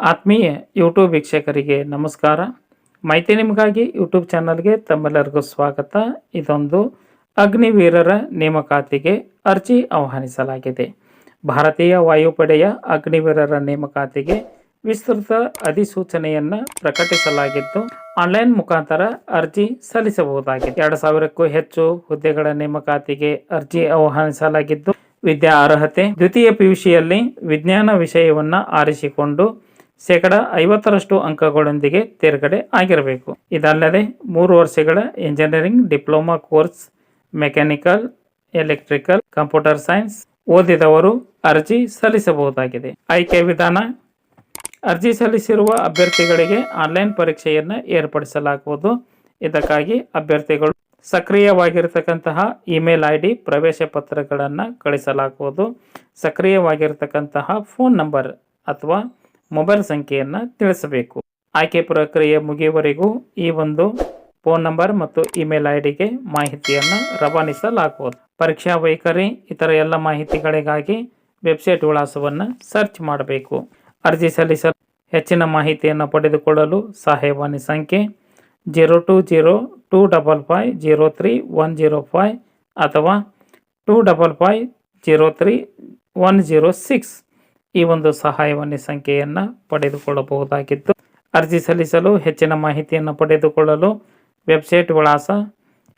ಆತ್ಮೀಯ ಯೂಟ್ಯೂಬ್ ವೀಕ್ಷಕರಿಗೆ ನಮಸ್ಕಾರ. ಮಾಹಿತಿ ನಿಮಗಾಗಿ ಯೂಟ್ಯೂಬ್ ಚಾನಲ್ಗೆ ತಮ್ಮೆಲ್ಲರಿಗೂ ಸ್ವಾಗತ. ಇದೊಂದು ಅಗ್ನಿವೀರರ ನೇಮಕಾತಿಗೆ ಅರ್ಜಿ ಆಹ್ವಾನಿಸಲಾಗಿದೆ. ಭಾರತೀಯ ವಾಯುಪಡೆಯ ಅಗ್ನಿವೀರರ ನೇಮಕಾತಿಗೆ ವಿಸ್ತೃತ ಅಧಿಸೂಚನೆಯನ್ನು ಪ್ರಕಟಿಸಲಾಗಿದ್ದು, ಆನ್ಲೈನ್ ಮುಖಾಂತರ ಅರ್ಜಿ ಸಲ್ಲಿಸಬಹುದಾಗಿದೆ. ಎರಡು ಸಾವಿರಕ್ಕೂ ಹೆಚ್ಚು ಹುದ್ದೆಗಳ ನೇಮಕಾತಿಗೆ ಅರ್ಜಿ ಆಹ್ವಾನಿಸಲಾಗಿದ್ದು, ವಿದ್ಯಾ ಅರ್ಹತೆ, ದ್ವಿತೀಯ ಪಿಯುಸಿಯಲ್ಲಿ ವಿಜ್ಞಾನ ವಿಷಯವನ್ನ ಆರಿಸಿಕೊಂಡು ಶೇಕಡ ಐವತ್ತರಷ್ಟು ಅಂಕಗಳೊಂದಿಗೆ ತೇರ್ಗಡೆ ಆಗಿರಬೇಕು. ಇದಲ್ಲದೆ ಮೂರು ವರ್ಷಗಳ engineering diploma course, mechanical, electrical, computer science ಓದಿದವರು ಅರ್ಜಿ ಸಲ್ಲಿಸಬಹುದಾಗಿದೆ. ಆಯ್ಕೆ ವಿಧಾನ, ಅರ್ಜಿ ಸಲ್ಲಿಸಿರುವ ಅಭ್ಯರ್ಥಿಗಳಿಗೆ ಆನ್ಲೈನ್ ಪರೀಕ್ಷೆಯನ್ನು ಏರ್ಪಡಿಸಲಾಗುವುದು. ಇದಕ್ಕಾಗಿ ಅಭ್ಯರ್ಥಿಗಳು ಸಕ್ರಿಯವಾಗಿರತಕ್ಕಂತಹ ಇಮೇಲ್ ಐ ಡಿ ಪ್ರವೇಶ ಪತ್ರಗಳನ್ನು ಕಳಿಸಲಾಗುವುದು. ಸಕ್ರಿಯವಾಗಿರತಕ್ಕಂತಹ ಫೋನ್ ನಂಬರ್ ಅಥವಾ ಮೊಬೈಲ್ ಸಂಖ್ಯೆಯನ್ನು ತಿಳಿಸಬೇಕು. ಆಯ್ಕೆ ಪ್ರಕ್ರಿಯೆ ಮುಗಿಯುವವರೆಗೂ ಈ ಒಂದು ಫೋನ್ ನಂಬರ್ ಮತ್ತು ಇಮೇಲ್ ಐ ಡಿಗೆ ಮಾಹಿತಿಯನ್ನು ರವಾನಿಸಲಾಗುವುದು. ಪರೀಕ್ಷಾ ವೈಖರಿ, ಇತರ ಎಲ್ಲ ಮಾಹಿತಿಗಳಿಗಾಗಿ ವೆಬ್ಸೈಟ್ ವಿಳಾಸವನ್ನು ಸರ್ಚ್ ಮಾಡಬೇಕು. ಅರ್ಜಿ ಸಲ್ಲಿಸಲು ಹೆಚ್ಚಿನ ಮಾಹಿತಿಯನ್ನು ಪಡೆದುಕೊಳ್ಳಲು ಸಹಾಯವಾಣಿ ಸಂಖ್ಯೆ zero two zero two double five zero three one zero five ಅಥವಾ two double five zero three one zero six. ಈ ಒಂದು ಸಹಾಯವಾಣಿ ಸಂಖ್ಯೆಯನ್ನು ಪಡೆದುಕೊಳ್ಳಬಹುದಾಗಿತ್ತು. ಅರ್ಜಿ ಸಲ್ಲಿಸಲು ಹೆಚ್ಚಿನ ಮಾಹಿತಿಯನ್ನು ಪಡೆದುಕೊಳ್ಳಲು ವೆಬ್ಸೈಟ್ ವಿಳಾಸ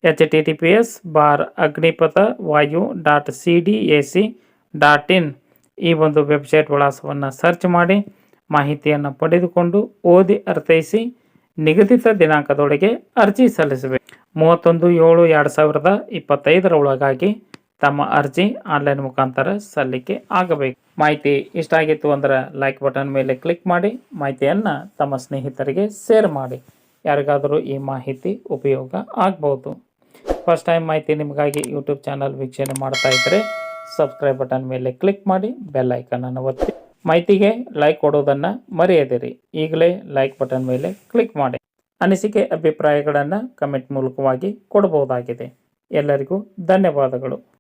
H T T P S bar Agnipath Vayu dot C D A C dot in. ಈ ಒಂದು ವೆಬ್ಸೈಟ್ ವಿಳಾಸವನ್ನು ಸರ್ಚ್ ಮಾಡಿ ಮಾಹಿತಿಯನ್ನು ಪಡೆದುಕೊಂಡು ಓದಿ ಅರ್ಥೈಸಿ ನಿಗದಿತ ದಿನಾಂಕದೊಳಗೆ ಅರ್ಜಿ ಸಲ್ಲಿಸಬೇಕು. ಮೂವತ್ತೊಂದು ಏಳು ಎರಡು ಸಾವಿರದ ಇಪ್ಪತ್ತೈದರ ಒಳಗಾಗಿ ತಮ್ಮ ಅರ್ಜಿ ಆನ್ಲೈನ್ ಮುಖಾಂತರ ಸಲ್ಲಿಕೆ ಆಗಬೇಕು. ಮಾಹಿತಿ ಇಷ್ಟ ಆಗಿತ್ತು ಅಂದ್ರೆ ಲೈಕ್ ಬಟನ್ ಮೇಲೆ ಕ್ಲಿಕ್ ಮಾಡಿ, ಮಾಹಿತಿಯನ್ನು ತಮ್ಮ ಸ್ನೇಹಿತರಿಗೆ ಶೇರ್ ಮಾಡಿ. ಯಾರಿಗಾದರೂ ಈ ಮಾಹಿತಿ ಉಪಯೋಗ ಆಗ್ಬೋದು. ಫಸ್ಟ್ ಟೈಮ್ ಮಾಹಿತಿ ನಿಮಗಾಗಿ ಯೂಟ್ಯೂಬ್ ಚಾನಲ್ ವೀಕ್ಷಣೆ ಮಾಡ್ತಾ ಇದ್ದರೆ ಸಬ್ಸ್ಕ್ರೈಬ್ ಬಟನ್ ಮೇಲೆ ಕ್ಲಿಕ್ ಮಾಡಿ ಬೆಲ್ ಐಕನನ್ನು ಒತ್ತಿ. ಮಾಹಿತಿಗೆ ಲೈಕ್ ಕೊಡೋದನ್ನು ಮರೆಯದಿರಿ. ಈಗಲೇ ಲೈಕ್ ಬಟನ್ ಮೇಲೆ ಕ್ಲಿಕ್ ಮಾಡಿ. ಅನಿಸಿಕೆ ಅಭಿಪ್ರಾಯಗಳನ್ನು ಕಮೆಂಟ್ ಮೂಲಕವಾಗಿ ಕೊಡಬಹುದಾಗಿದೆ ಎಲ್ಲರಿಗೂ ಧನ್ಯವಾದಗಳು.